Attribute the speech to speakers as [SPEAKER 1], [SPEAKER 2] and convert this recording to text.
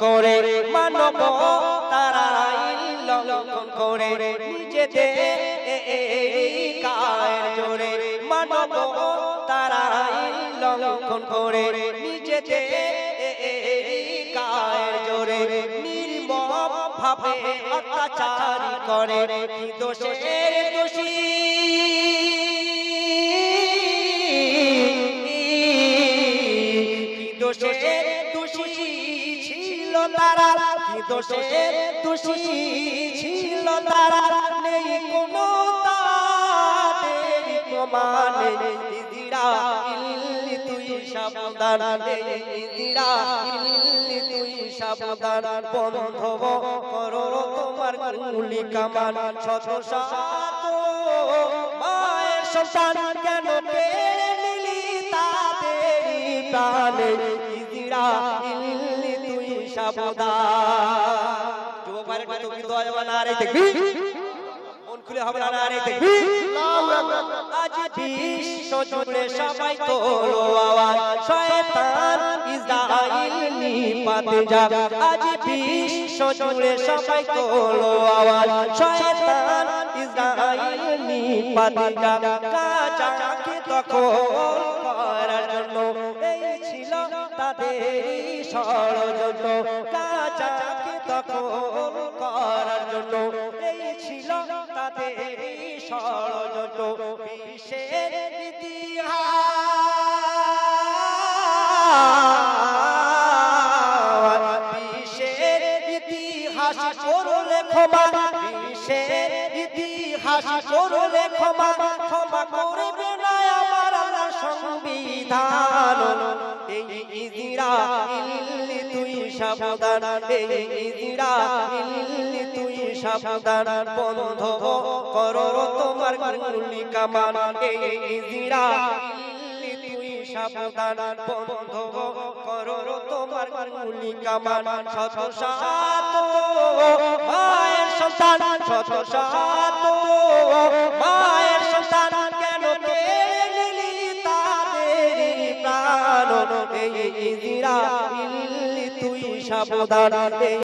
[SPEAKER 1] করে মানব তারা লঙ্ঘন করে। নিজেদের জোরে মানব তারা লঙ্ঘন করে। নিজেদের জোরে নির্মম ভাবে অত্যাচার করে। দোষের দোষী ছিল তারা। কি দোষের দোষী ছিল তারা? নেই কোনো তাদের প্রমাণে। ইল্লি তুই সাবধান। ইল্লি তুই সাবধান। বন্ধ করো তোমার গুলি কামান। শত শত মায়ের সন্তান কেন কেড়ে নিলি তাদের প্রাণে? সাবধান। যুবক ভাইয়ের একটু তৌকির দেওয়া যাবে না রে দেখবি। মন খুলে হবে না রে দেখবি। আজ বিশ্ব জুড়ে সবাই তোলো আওয়াজ। শয়তান ইসরাইল নিপাতে যাক। আজ বিশ্ব জুড়ে সবাই তোলো আওয়াজ। শয়তান ইসরাইল নিপাতে যাক। কাজাকে দখল করার জন্য এই ছিল তাদের ষড়যন্ত্র। তাদের ষড়যন্ত্র বিশ্বের ইতিহাস। বিশ্বের ইতিহাস করলে ক্ষমা বিশ্বের ইতিহাস করলে করবে না আমার সংবিধান। এই সাবধান এই ইদিরা ইল্লি তুই সাবধান বন্ধ করো তোমার গুলি কামান এই ইদিরা ইল্লি তুই সাবধান বন্ধ করো তোমার গুলি কামান শত সাত মায়ের সন্তান, শত সাত মায়ের সন্তান কেন কেড়ে নিলি সাবধান।